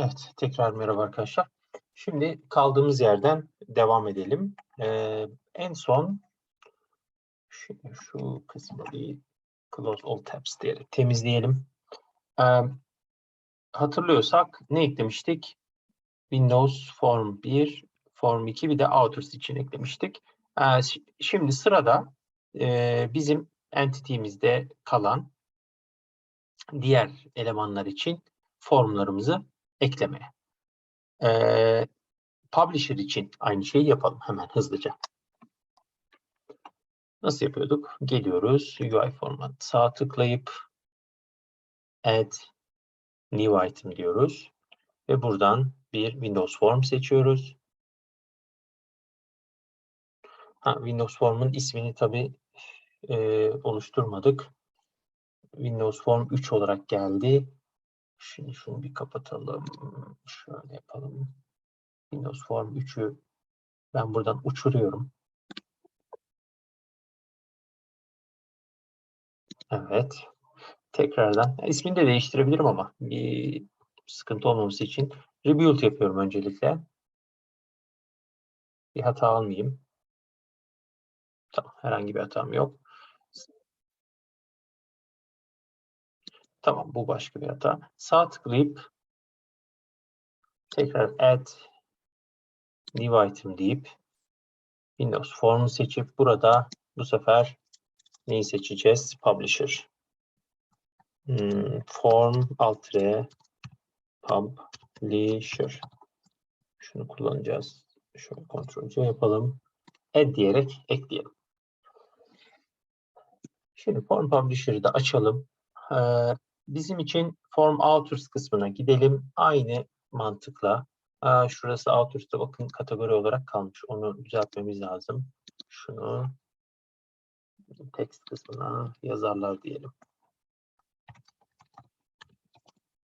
Evet, tekrar merhaba arkadaşlar. Şimdi kaldığımız yerden devam edelim. Ee, en son şu, şu kısmı bir close all tabs diyerek temizleyelim. Ee, hatırlıyorsak ne eklemiştik? Windows Form 1, Form 2 bir de Authors için eklemiştik. Ee, şi- şimdi sırada e, bizim entity'mizde kalan diğer elemanlar için formlarımızı eklemeye. Ee, Publisher için aynı şeyi yapalım hemen hızlıca. Nasıl yapıyorduk? Geliyoruz UI format sağ tıklayıp Add New Item diyoruz ve buradan bir Windows Form seçiyoruz. Ha, Windows Form'un ismini tabi oluşturmadık. Windows Form 3 olarak geldi. Şimdi şunu bir kapatalım. Şöyle yapalım. Windows Form 3'ü ben buradan uçuruyorum. Evet. Tekrardan ya ismini de değiştirebilirim ama bir sıkıntı olmaması için rebuild yapıyorum öncelikle. Bir hata almayayım. Tamam, herhangi bir hatam yok. Tamam, bu başka bir hata. Sağ tıklayıp tekrar add new item deyip Windows Form'u seçip burada bu sefer neyi seçeceğiz? Publisher. Hmm, form alt R publisher. Şunu kullanacağız. Şöyle kontrol C yapalım. Add diyerek ekleyelim. Şimdi Form Publisher'ı da açalım. Ee, bizim için Form Authors kısmına gidelim. Aynı mantıkla. Şurası Authors'ta bakın kategori olarak kalmış. Onu düzeltmemiz lazım. Şunu text kısmına yazarlar diyelim.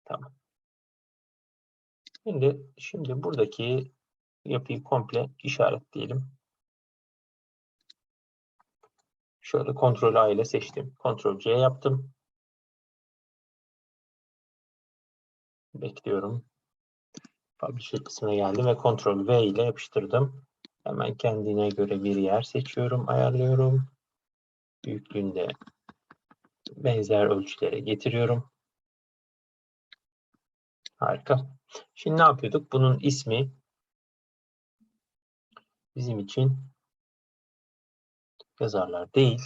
Tamam. Şimdi şimdi buradaki yapıyı komple işaretleyelim. Şöyle kontrol A ile seçtim. Kontrol C yaptım. Bekliyorum. Publisher kısmına geldim ve kontrol V ile yapıştırdım. Hemen kendine göre bir yer seçiyorum, ayarlıyorum. Büyüklüğünde benzer ölçülere getiriyorum. Harika. Şimdi ne yapıyorduk? Bunun ismi bizim için yazarlar değil.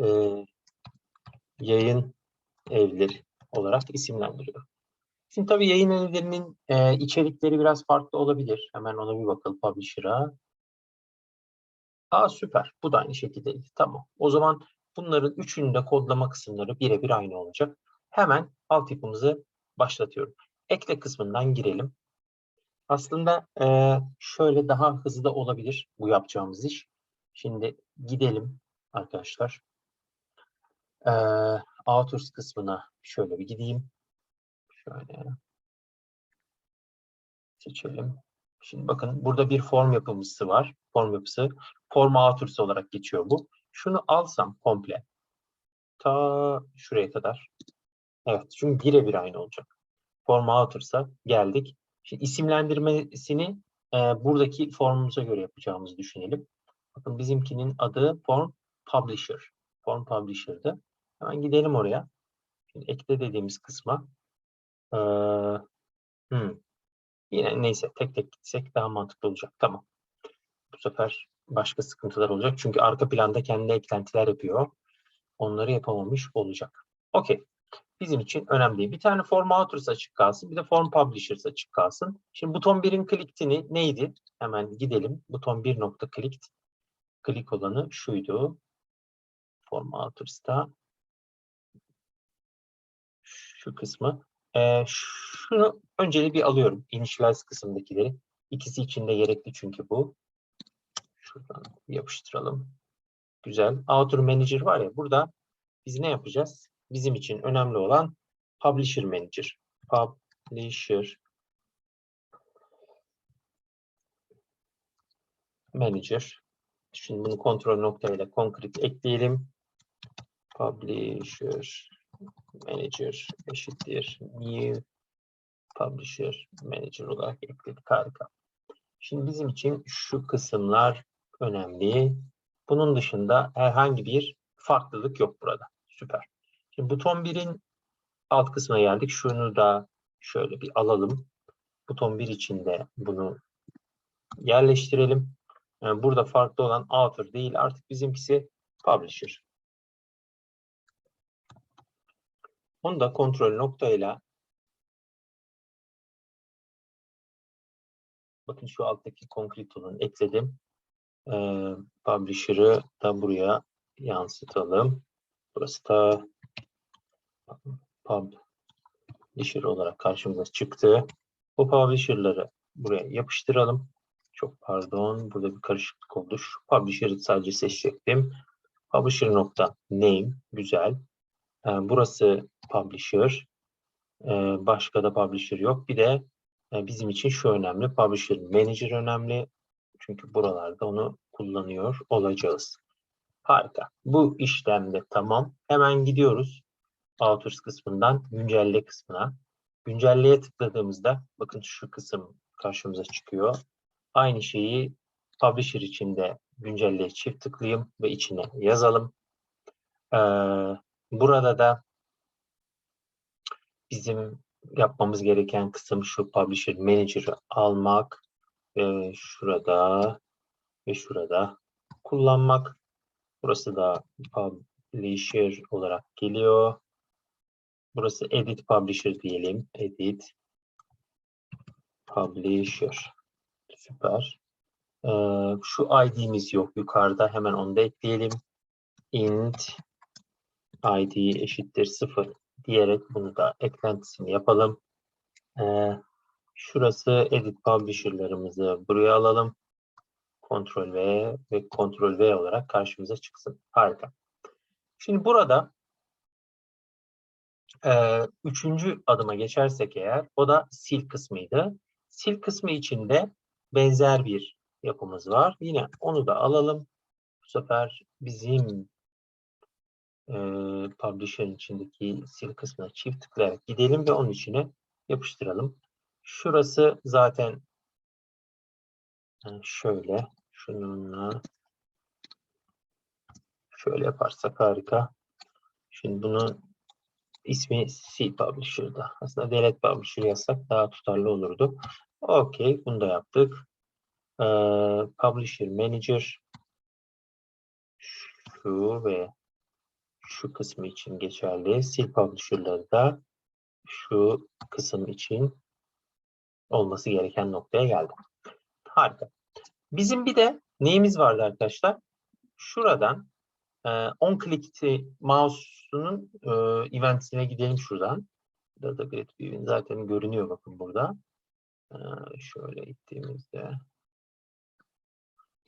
Ee, yayın evleri olarak isimlendiriyor. Şimdi tabii yayın evlerinin e, içerikleri biraz farklı olabilir. Hemen ona bir bakalım Publisher'a. Aa süper. Bu da aynı şekildeydi. Tamam. O zaman bunların üçünün de kodlama kısımları birebir aynı olacak. Hemen altyapımızı başlatıyorum. Ekle kısmından girelim. Aslında e, şöyle daha hızlı da olabilir bu yapacağımız iş. Şimdi gidelim arkadaşlar. E, Authors kısmına şöyle bir gideyim. Şöyle seçelim. Şimdi bakın burada bir form yapımcısı var. Form yapısı. Form authors olarak geçiyor bu. Şunu alsam komple. Ta şuraya kadar. Evet çünkü birebir aynı olacak. Form authors'a geldik. Şimdi isimlendirmesini e, buradaki formumuza göre yapacağımızı düşünelim. Bakın bizimkinin adı form publisher. Form publisher'dı. Hemen gidelim oraya. Şimdi ekle dediğimiz kısma. Ee, hmm. Yine neyse tek tek gitsek daha mantıklı olacak. Tamam. Bu sefer başka sıkıntılar olacak. Çünkü arka planda kendi eklentiler yapıyor. Onları yapamamış olacak. Okey. Bizim için önemli. Bir tane form authors açık kalsın. Bir de form publishers açık kalsın. Şimdi buton 1'in click'tini neydi? Hemen gidelim. Buton 1 nokta click. Click olanı şuydu. Form authors'ta. Şu kısmı. Ee, şunu önceli bir alıyorum. Initialize kısımdakileri. İkisi için de gerekli çünkü bu. Şuradan yapıştıralım. Güzel. Author Manager var ya burada biz ne yapacağız? Bizim için önemli olan Publisher Manager. Publisher Manager. Şimdi bunu kontrol noktayla concrete ekleyelim. Publisher Manager eşittir new Publisher Manager olarak ekledik. Harika. Şimdi bizim için şu kısımlar önemli. Bunun dışında herhangi bir farklılık yok burada. Süper. Şimdi buton 1'in alt kısmına geldik. Şunu da şöyle bir alalım. Buton 1 içinde bunu yerleştirelim. Yani burada farklı olan author değil artık bizimkisi publisher. Onu da kontrol noktayla bakın şu alttaki concrete tool'unu ekledim. Ee, publisher'ı da buraya yansıtalım. Burası da publisher olarak karşımıza çıktı. Bu publisher'ları buraya yapıştıralım. Çok pardon. Burada bir karışıklık oldu. Şu publisher'ı sadece seçecektim. Publisher name. Güzel. Burası publisher. Başka da publisher yok. Bir de bizim için şu önemli. Publisher manager önemli. Çünkü buralarda onu kullanıyor olacağız. Harika. Bu işlemde tamam. Hemen gidiyoruz. Authors kısmından güncelle kısmına. Güncelleye tıkladığımızda bakın şu kısım karşımıza çıkıyor. Aynı şeyi Publisher içinde güncelleye çift tıklayayım ve içine yazalım. Ee, burada da bizim yapmamız gereken kısım şu Publisher Manager'ı almak. Ee, şurada ve şurada kullanmak. Burası da Publisher olarak geliyor. Burası Edit Publisher diyelim. Edit Publisher. Süper. Ee, şu ID'miz yok yukarıda. Hemen onu da ekleyelim. int id eşittir 0 diyerek bunu da eklentisini yapalım. Ee, şurası edit publisher'larımızı buraya alalım. Ctrl V ve Ctrl V olarak karşımıza çıksın. Harika. Şimdi burada e, üçüncü adıma geçersek eğer o da sil kısmıydı. Sil kısmı içinde benzer bir yapımız var. Yine onu da alalım. Bu sefer bizim e, publisher'ın içindeki sil kısmına çift tıklayarak gidelim ve onun içine yapıştıralım. Şurası zaten yani şöyle şununla şöyle yaparsak harika. Şimdi bunun ismi C Publisher'da. Aslında Delete Publisher yazsak daha tutarlı olurdu. Okey, bunu da yaptık. Ee, Publisher Manager şu ve şu kısmı için geçerli. Sil Publisher'ları da şu kısım için olması gereken noktaya geldi. Harika. Bizim bir de neyimiz vardı arkadaşlar? Şuradan e, on click mouse'unun e, eventsine gidelim şuradan. Data Grid View'in zaten görünüyor bakın burada. E, şöyle ittiğimizde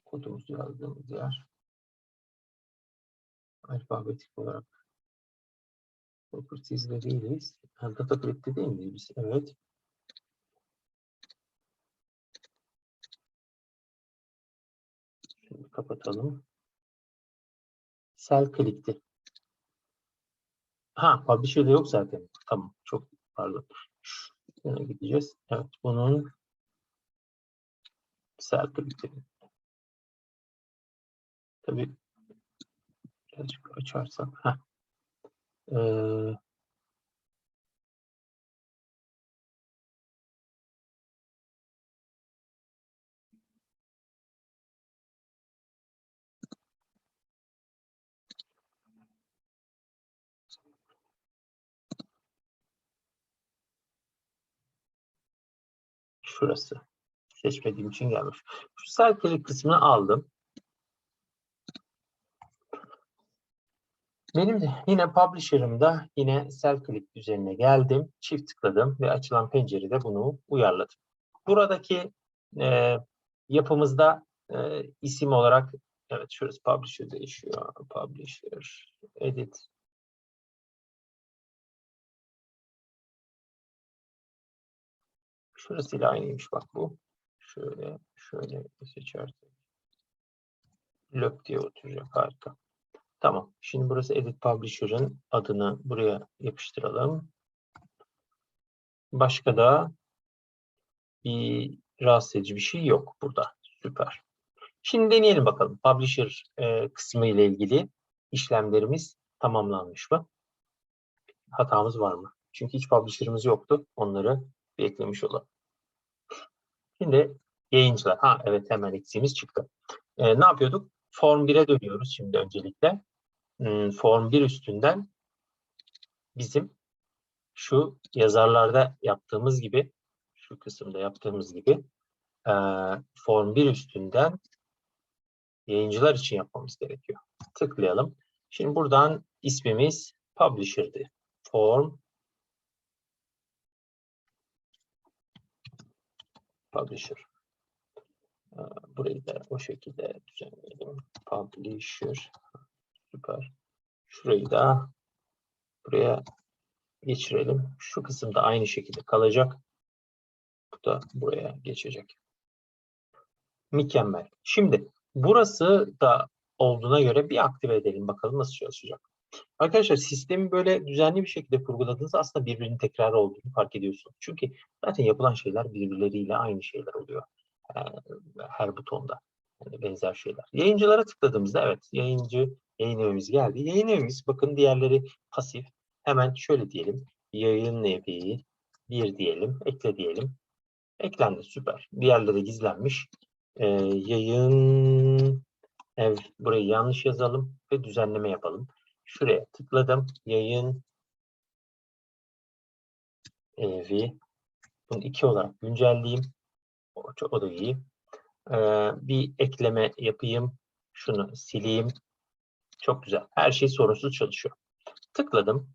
kodumuzu yazdığımız yer alfabetik olarak properties'de değiliz. Data grid'de değil miyiz biz? Evet. Şimdi kapatalım. Sel click'ti. Ha, publisher'da yok zaten. Tamam, çok pardon. Şuna gideceğiz. Evet, bunun sel click'ti. Tabii birazcık açarsak. Heh. Ee, şurası. Seçmediğim için gelmiş. Şu selfie kısmını aldım. Benim de yine Publisher'ımda yine Self Click üzerine geldim. Çift tıkladım ve açılan pencerede bunu uyarladım. Buradaki e, yapımızda e, isim olarak evet şurası Publisher değişiyor. Publisher, Edit. Şurasıyla aynıymış bak bu. Şöyle, şöyle seçersek. Löp diye oturacak. Harika. Tamam. Şimdi burası Edit Publisher'ın adını buraya yapıştıralım. Başka da Bir rahatsız edici bir şey yok burada. Süper. Şimdi deneyelim bakalım. Publisher e, kısmı ile ilgili işlemlerimiz tamamlanmış mı? Hatamız var mı? Çünkü hiç publisher'ımız yoktu. Onları bir eklemiş olalım. Şimdi yayıncılar. Ha evet hemen eksiğimiz çıktı. E, ne yapıyorduk? Form 1'e dönüyoruz şimdi öncelikle. Hmm, Form 1 üstünden bizim şu yazarlarda yaptığımız gibi şu kısımda yaptığımız gibi e, Form 1 üstünden yayıncılar için yapmamız gerekiyor. Tıklayalım. Şimdi buradan ismimiz Publisher'dı. Form Publisher. Ee, Burayı da o şekilde düzenleyelim. Publisher. Süper. Şurayı da buraya geçirelim. Şu kısımda aynı şekilde kalacak. Bu da buraya geçecek. Mükemmel. Şimdi burası da olduğuna göre bir aktive edelim. Bakalım nasıl çalışacak. Arkadaşlar sistemi böyle düzenli bir şekilde kurguladığınızda aslında birbirinin tekrar olduğunu fark ediyorsunuz. Çünkü zaten yapılan şeyler birbirleriyle aynı şeyler oluyor. Her butonda. Benzer şeyler. Yayıncılara tıkladığımızda evet yayıncı yayın evimiz geldi. Yayın evimiz bakın diğerleri pasif. Hemen şöyle diyelim. Yayın evi bir diyelim. Ekle diyelim. Eklendi süper. Diğerleri gizlenmiş. Ee, yayın ev burayı yanlış yazalım ve düzenleme yapalım. Şuraya tıkladım. Yayın evi. Bunu iki olarak güncelleyeyim. O, o da iyi. Ee, bir ekleme yapayım. Şunu sileyim. Çok güzel. Her şey sorunsuz çalışıyor. Tıkladım.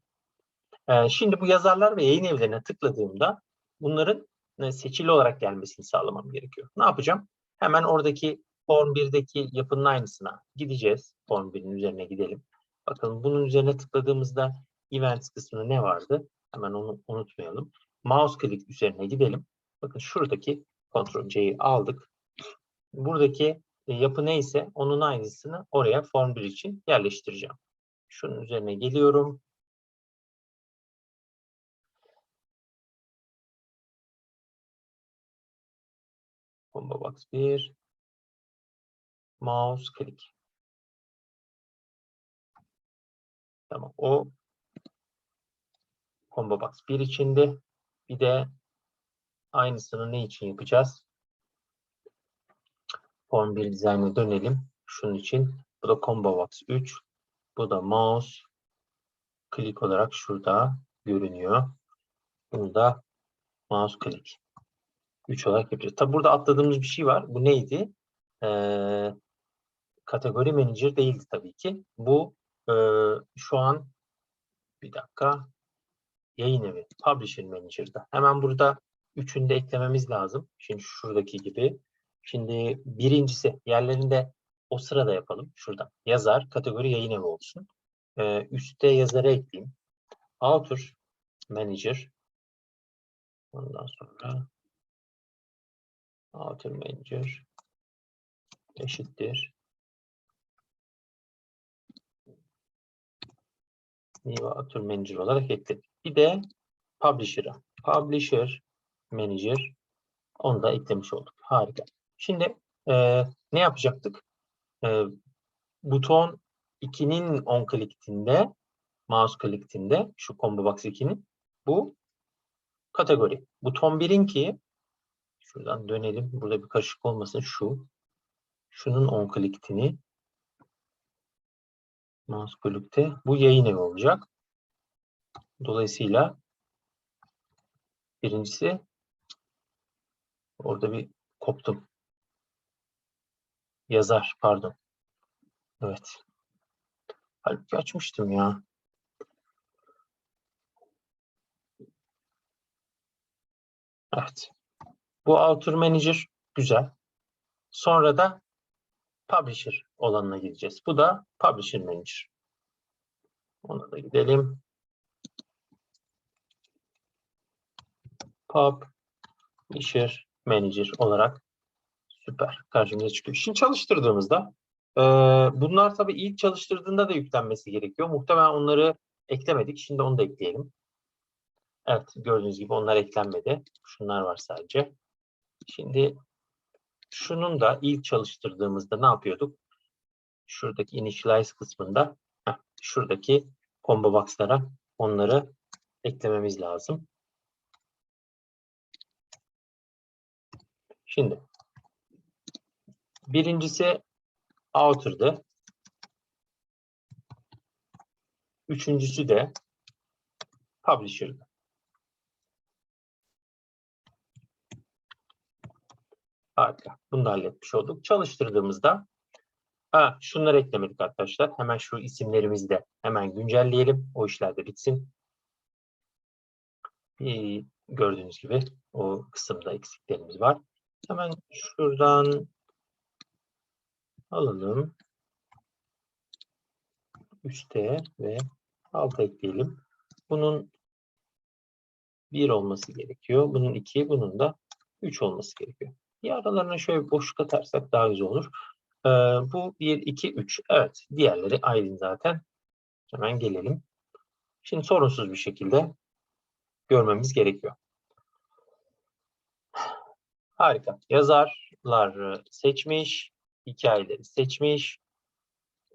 Ee, şimdi bu yazarlar ve yayın evlerine tıkladığımda bunların e, seçili olarak gelmesini sağlamam gerekiyor. Ne yapacağım? Hemen oradaki Form 1'deki yapının aynısına gideceğiz. Form 1'in üzerine gidelim. Bakın bunun üzerine tıkladığımızda Events kısmında ne vardı? Hemen onu unutmayalım. Mouse click üzerine gidelim. Bakın şuradaki Ctrl C'yi aldık. Buradaki e, yapı neyse onun aynısını oraya Form 1 için yerleştireceğim. Şunun üzerine geliyorum. Combo Box 1. Mouse click. Tamam. O Combo Box 1 içinde. Bir de aynısını ne için yapacağız? Form 1 dizaynına dönelim. Şunun için. Bu da Combo Box 3. Bu da mouse click olarak şurada görünüyor. Bunu da mouse click 3 olarak yapacağız. Tabi burada atladığımız bir şey var. Bu neydi? Ee, kategori manager değildi tabii ki. Bu e, şu an bir dakika yayın evi publisher manager'da. Hemen burada üçünü de eklememiz lazım. Şimdi şuradaki gibi. Şimdi birincisi yerlerinde o sırada yapalım. Şurada yazar kategori yayın evi olsun. Ee, üstte yazarı ekleyeyim. Author manager. Ondan sonra author manager eşittir. New author manager olarak ekledik. Bir de publisher'a. Publisher manager onu da eklemiş olduk. Harika. Şimdi e, ne yapacaktık? E, buton 2'nin on click'inde mouse click'inde şu combo box 2'nin bu kategori. Buton 1'in ki şuradan dönelim. Burada bir karışık olmasın. Şu şunun on click'ini mouse click'te bu yayın evi olacak. Dolayısıyla birincisi orada bir koptum. Yazar pardon. Evet. Halbuki açmıştım ya. Evet. Bu Author Manager güzel. Sonra da Publisher olanına gideceğiz. Bu da Publisher Manager. Ona da gidelim. Publisher Manager olarak süper karşımıza çıkıyor. Şimdi çalıştırdığımızda e, bunlar tabii ilk çalıştırdığında da yüklenmesi gerekiyor. Muhtemelen onları eklemedik. Şimdi onu da ekleyelim. Evet gördüğünüz gibi onlar eklenmedi. Şunlar var sadece. Şimdi şunun da ilk çalıştırdığımızda ne yapıyorduk? Şuradaki initialize kısmında heh, şuradaki combo box'lara onları eklememiz lazım. Şimdi birincisi outer'dı. Üçüncüsü de publisher'dı. Harika. Bunu da halletmiş olduk. Çalıştırdığımızda ha, şunları eklemedik arkadaşlar. Hemen şu isimlerimizi de hemen güncelleyelim. O işler de bitsin. Bir, gördüğünüz gibi o kısımda eksiklerimiz var. Hemen şuradan alalım. Üste ve alta ekleyelim. Bunun 1 olması gerekiyor. Bunun 2, bunun da 3 olması gerekiyor. Bir aralarına şöyle boşluk atarsak daha güzel olur. Ee, bu 1, 2, 3. Evet. Diğerleri aynı zaten. Hemen gelelim. Şimdi sorunsuz bir şekilde görmemiz gerekiyor. Harika. Yazarlar seçmiş. Hikayeleri seçmiş.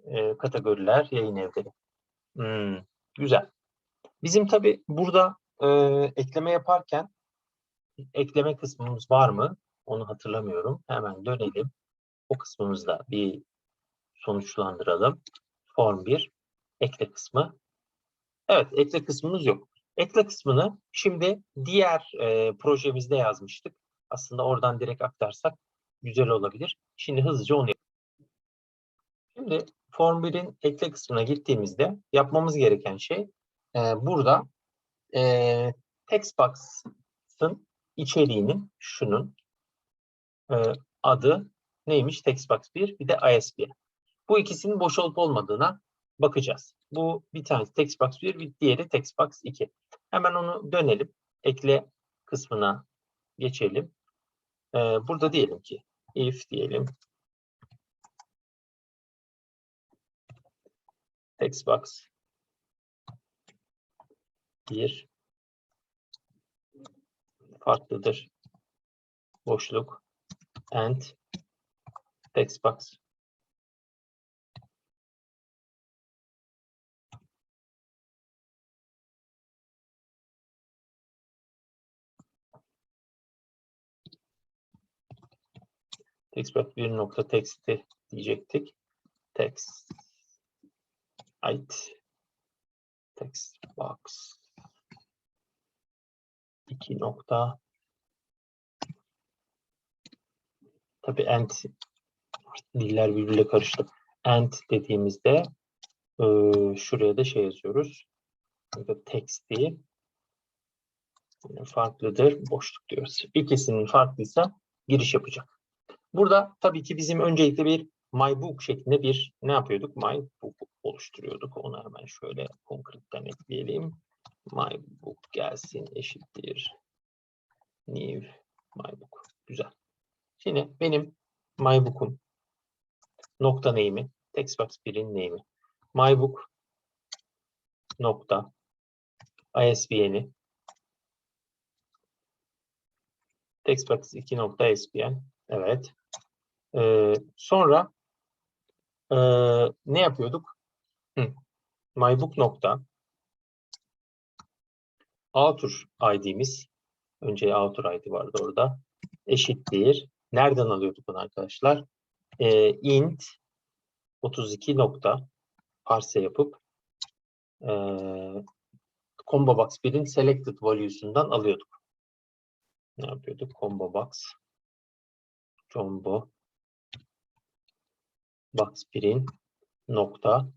Ee, kategoriler, yayın evleri. Hmm, güzel. Bizim tabi burada e, ekleme yaparken ekleme kısmımız var mı? Onu hatırlamıyorum. Hemen dönelim. O kısmımızda bir sonuçlandıralım. Form 1. Ekle kısmı. Evet, ekle kısmımız yok. Ekle kısmını şimdi diğer e, projemizde yazmıştık. Aslında oradan direkt aktarsak güzel olabilir. Şimdi hızlıca onu yapalım. Şimdi Form 1'in ekle kısmına gittiğimizde yapmamız gereken şey e, burada e, text içeriğinin şunun e, adı neymiş? Textbox 1 bir de ISBN. Bu ikisinin boş olup olmadığına bakacağız. Bu bir tanesi Textbox 1, bir diğeri Textbox 2. Hemen onu dönelim. Ekle kısmına geçelim. Ee, burada diyelim ki if diyelim. Textbox 1 farklıdır. Boşluk. And. Textbox textbox bir nokta text'i diyecektik. Text ait text box 2 nokta tabi and diller birbirine karıştı. And dediğimizde e, şuraya da şey yazıyoruz. Text diye farklıdır. Boşluk diyoruz. İkisinin farklıysa giriş yapacak. Burada tabii ki bizim öncelikle bir my book şeklinde bir ne yapıyorduk? My book oluşturuyorduk. Onu hemen şöyle konkretten ekleyelim. My book gelsin eşittir. New my book. Güzel. Şimdi benim my book'um nokta name'i textbox 1'in name'i. My book nokta ISBN'i textbox 2 nokta ISBN. Evet. Ee, sonra e, ne yapıyorduk? Hı. mybook nokta author ID'miz önce author ID vardı orada eşittir. Nereden alıyorduk bunu arkadaşlar? Ee, int 32 nokta parse yapıp e, combo box 1'in selected value'sundan alıyorduk. Ne yapıyorduk? Combo box combo box 1'in nokta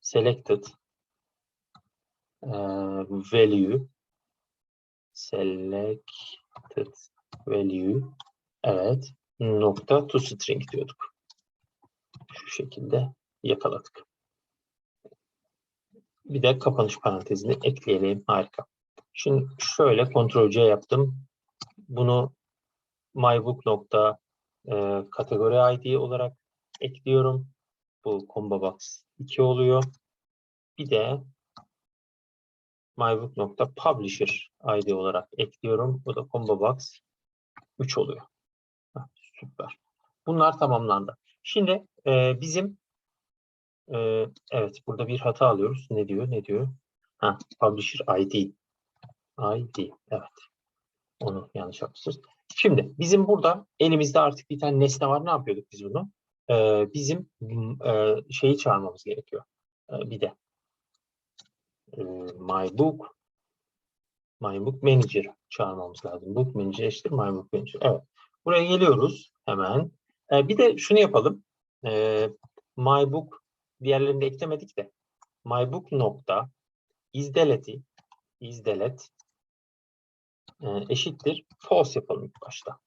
selected e, value selected value evet nokta to string diyorduk. Şu şekilde yakaladık. Bir de kapanış parantezini ekleyelim. Harika. Şimdi şöyle Ctrl C yaptım. Bunu mybook nokta e, kategori ID olarak ekliyorum. Bu combo box 2 oluyor. Bir de mybook nokta publisher ID olarak ekliyorum. Bu da combo box 3 oluyor. Süper. Bunlar tamamlandı. Şimdi e, bizim e, evet burada bir hata alıyoruz. Ne diyor? Ne diyor? Ha, publisher ID. ID. Evet. Onu yanlış yapmışız. Şimdi bizim burada elimizde artık bir tane nesne var. Ne yapıyorduk biz bunu? Ee, bizim e, şeyi çağırmamız gerekiyor. Ee, bir de e, my book my book manager çağırmamız lazım. Book manager eşittir my book manager. Evet. Buraya geliyoruz hemen. Ee, bir de şunu yapalım. Ee, my book diğerlerini de eklemedik de my book nokta izdeleti izdelet e, eşittir false yapalım ilk başta.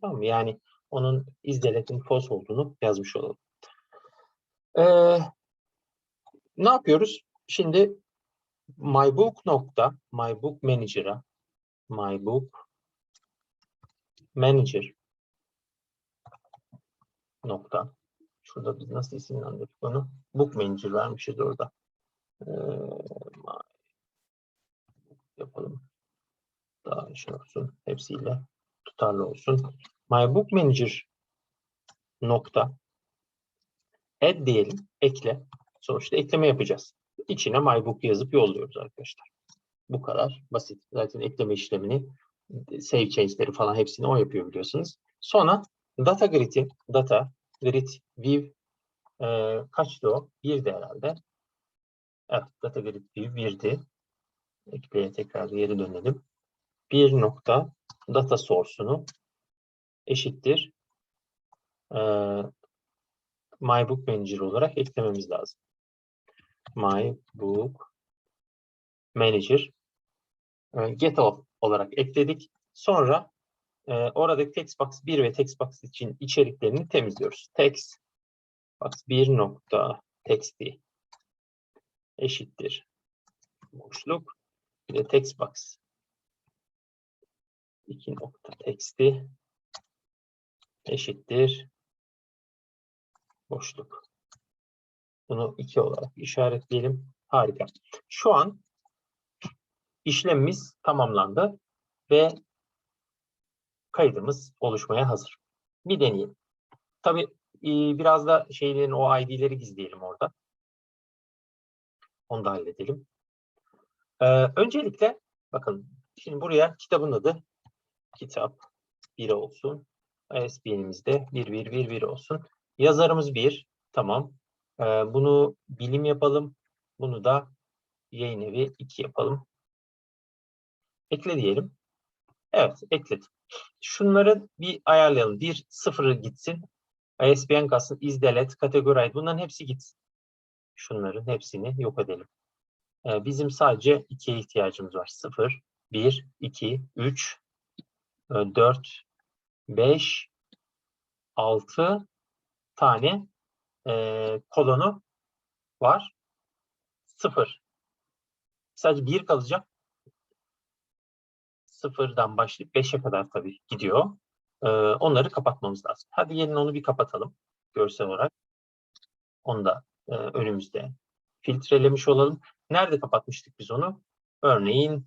Tamam mı? Yani onun izdeletin false olduğunu yazmış olalım. Ee, ne yapıyoruz? Şimdi mybook nokta mybook manager'a mybook manager nokta şurada biz nasıl isimlendirdik onu? Book manager vermişiz orada. Ee, yapalım. Daha şey olsun. Hepsiyle tutarlı olsun. My nokta add diyelim. Ekle. Sonuçta ekleme yapacağız. İçine My yazıp yolluyoruz arkadaşlar. Bu kadar basit. Zaten ekleme işlemini save change'leri falan hepsini o yapıyor biliyorsunuz. Sonra data grid'in data grid view e, kaçtı o? 1'di herhalde. Evet, data grid view 1'di. Ekleye tekrar geri dönelim. Bir nokta data source'unu eşittir e, MyBook Manager olarak eklememiz lazım. MyBook Manager e, get off olarak ekledik. Sonra e, oradaki textbox 1 ve textbox için içeriklerini temizliyoruz. Textbox 1 nokta text'i eşittir boşluk bir de textbox 2 nokta text'i eşittir boşluk. Bunu 2 olarak işaretleyelim. Harika. Şu an işlemimiz tamamlandı ve kaydımız oluşmaya hazır. Bir deneyelim. Tabii biraz da şeylerin o ID'leri gizleyelim orada. Onu da halledelim. Ee, öncelikle bakın şimdi buraya kitabın adı kitap 1 olsun. ISBN'imizde 1111 olsun. Yazarımız 1. Tamam. Ee, bunu bilim yapalım. Bunu da yayın evi 2 yapalım. Ekle diyelim. Evet ekledim. Şunları bir ayarlayalım. Bir sıfırı gitsin. ISBN kalsın. izdelet, kategori Bunların hepsi gitsin. Şunların hepsini yok edelim. Ee, bizim sadece ikiye ihtiyacımız var. 0, 1, 2, 3, 4, 5, 6 tane e, kolonu var. 0. Sadece 1 kalacak. Sıfırdan başlayıp 5'e kadar tabii gidiyor. Ee, onları kapatmamız lazım. Hadi gelin onu bir kapatalım görsel olarak. Onu da e, önümüzde filtrelemiş olalım. Nerede kapatmıştık biz onu? Örneğin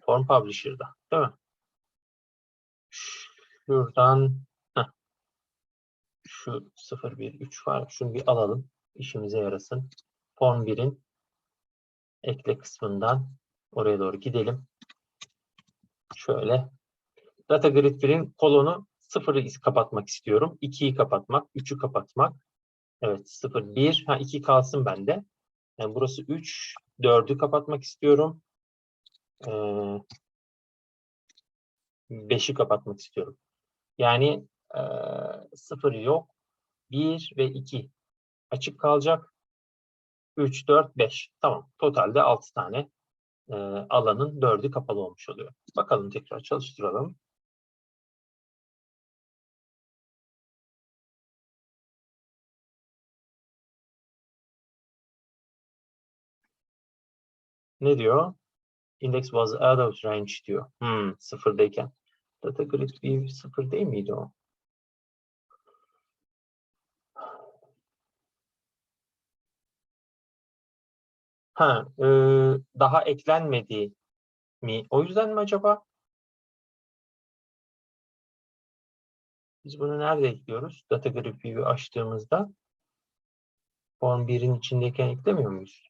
Form Publisher'da değil mi? Şuradan heh, şu 013 var. Şunu bir alalım. İşimize yarasın. Form 1'in ekle kısmından oraya doğru gidelim. Şöyle. Data Grid 1'in kolonu 0'ı kapatmak istiyorum. 2'yi kapatmak, 3'ü kapatmak. Evet 0, 1. Ha 2 kalsın bende. Yani burası 3. 4'ü kapatmak istiyorum. Ee, 5'i kapatmak istiyorum. Yani e, 0 yok. 1 ve 2 açık kalacak. 3, 4, 5. Tamam. Totalde 6 tane e, alanın 4'ü kapalı olmuş oluyor. Bakalım tekrar çalıştıralım. Ne diyor? Index was out of range diyor. Hmm, sıfırdayken. Data grid view sıfır değil miydi o? Ha, e, daha eklenmedi mi? O yüzden mi acaba? Biz bunu nerede ekliyoruz? Data Grid View'u açtığımızda Form 1'in içindeyken eklemiyor muyuz?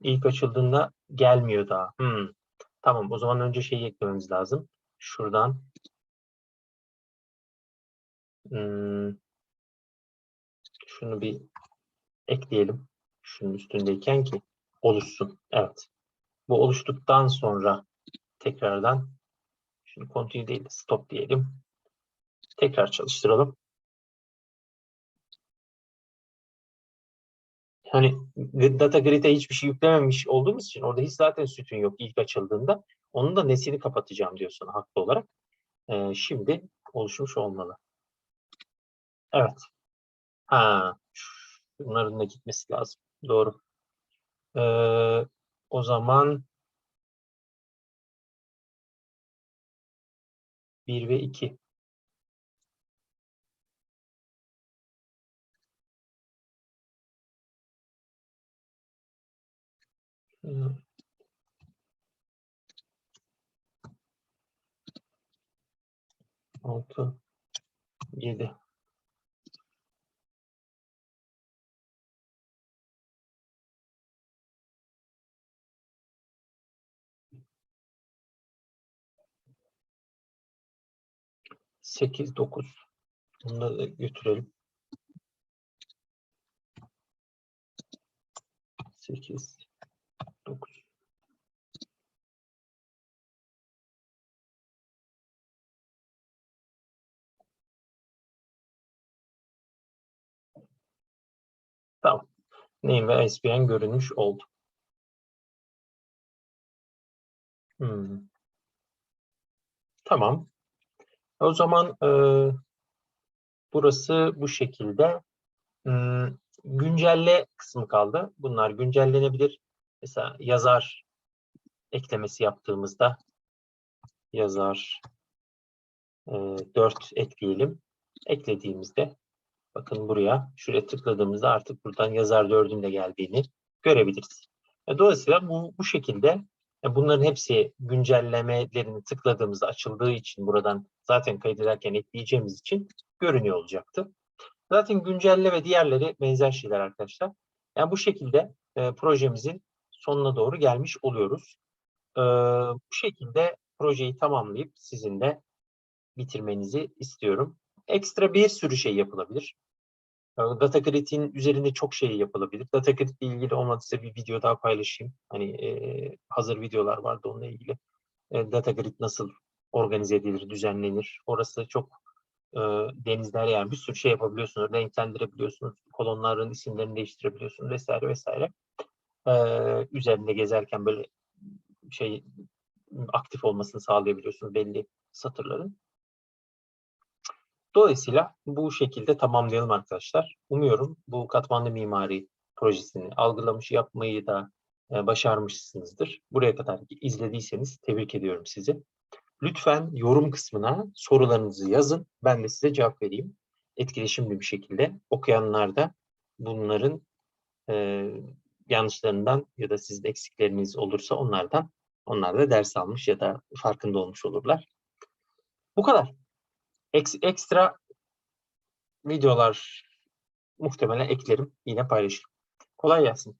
İlk açıldığında gelmiyor daha. Hmm. Tamam o zaman önce şeyi eklememiz lazım. Şuradan hmm, şunu bir ekleyelim. Şunun üstündeyken ki oluşsun. Evet. Bu oluştuktan sonra tekrardan şimdi continue değil de stop diyelim. Tekrar çalıştıralım. Hani data grid'e hiçbir şey yüklememiş olduğumuz için orada hiç zaten sütun yok ilk açıldığında. Onun da nesini kapatacağım diyorsun haklı olarak. Ee, şimdi oluşmuş olmalı. Evet. Ha, bunların da gitmesi lazım. Doğru. Ee, o zaman 1 ve 2. Altı, yedi. Sekiz, dokuz. Bunu da götürelim. Sekiz, dokuz. Tamam. Name ve ISBN görünmüş oldu. Hmm. Tamam. O zaman e, burası bu şekilde. Hmm, güncelle kısmı kaldı. Bunlar güncellenebilir. Mesela yazar eklemesi yaptığımızda yazar e, 4 ekleyelim. Eklediğimizde bakın buraya şuraya tıkladığımızda artık buradan yazar 4'ün de geldiğini görebiliriz. E, dolayısıyla bu, bu şekilde e, bunların hepsi güncellemelerini tıkladığımızda açıldığı için buradan zaten kaydederken ekleyeceğimiz için görünüyor olacaktı. Zaten güncelle ve diğerleri benzer şeyler arkadaşlar. Yani bu şekilde e, projemizin sonuna doğru gelmiş oluyoruz. Bu şekilde projeyi tamamlayıp sizin de bitirmenizi istiyorum. Ekstra bir sürü şey yapılabilir. Data Grid'in üzerinde çok şey yapılabilir. Data Grid ile ilgili olmadıysa bir video daha paylaşayım. Hani hazır videolar vardı onunla ilgili. E, Data Grid nasıl organize edilir, düzenlenir. Orası çok denizler yani bir sürü şey yapabiliyorsunuz. Renklendirebiliyorsunuz. Kolonların isimlerini değiştirebiliyorsunuz vesaire vesaire. E, üzerinde gezerken böyle şey aktif olmasını sağlayabiliyorsunuz belli satırların. Dolayısıyla bu şekilde tamamlayalım arkadaşlar. Umuyorum bu katmanlı mimari projesini algılamış yapmayı da başarmışsınızdır. Buraya kadar izlediyseniz tebrik ediyorum sizi. Lütfen yorum kısmına sorularınızı yazın. Ben de size cevap vereyim. Etkileşimli bir şekilde. Okuyanlar da bunların e, yanlışlarından ya da sizin eksikleriniz olursa onlardan onlar da ders almış ya da farkında olmuş olurlar. Bu kadar. Eks, ekstra videolar muhtemelen eklerim. Yine paylaşırım. Kolay gelsin.